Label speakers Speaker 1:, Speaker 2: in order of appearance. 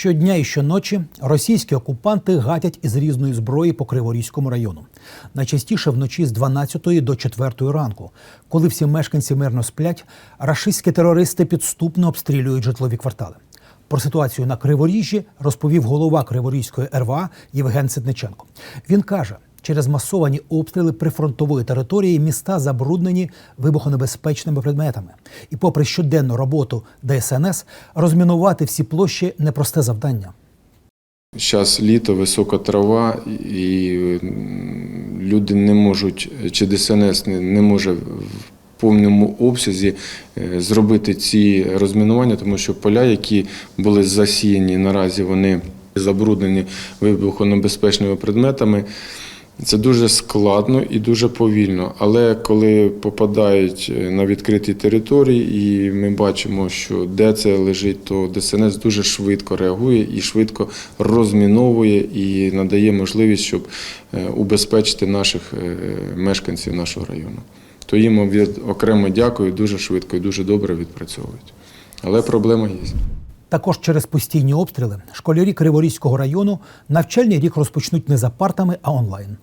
Speaker 1: Щодня і щоночі російські окупанти гатять із різної зброї по Криворізькому району. Найчастіше вночі з 12 до 4 ранку, коли всі мешканці мирно сплять, рашистські терористи підступно обстрілюють житлові квартали. Про ситуацію на Криворіжжі розповів голова Криворізької РВА Євген Сидниченко. Він каже, через масовані обстріли прифронтової території міста забруднені вибухонебезпечними предметами. І, попри щоденну роботу ДСНС, розмінувати всі площі непросте завдання.
Speaker 2: Зараз літо, висока трава, і люди не можуть, чи ДСНС не, може в повному обсязі е, зробити ці розмінування, тому що поля, які були засіяні наразі, вони забруднені вибухонебезпечними предметами. Це дуже складно і дуже повільно. Але коли попадають е, на відкриті території, і ми бачимо, що де це лежить, то ДСНС дуже швидко реагує і швидко розміновує і надає можливість, щоб е, убезпечити наших е, мешканців нашого району. То їм окремо дякую, дуже швидко і дуже добре відпрацьовують. Але проблема є.
Speaker 1: Також через постійні обстріли школярі Криворізького району навчальний рік розпочнуть не за партами, а онлайн.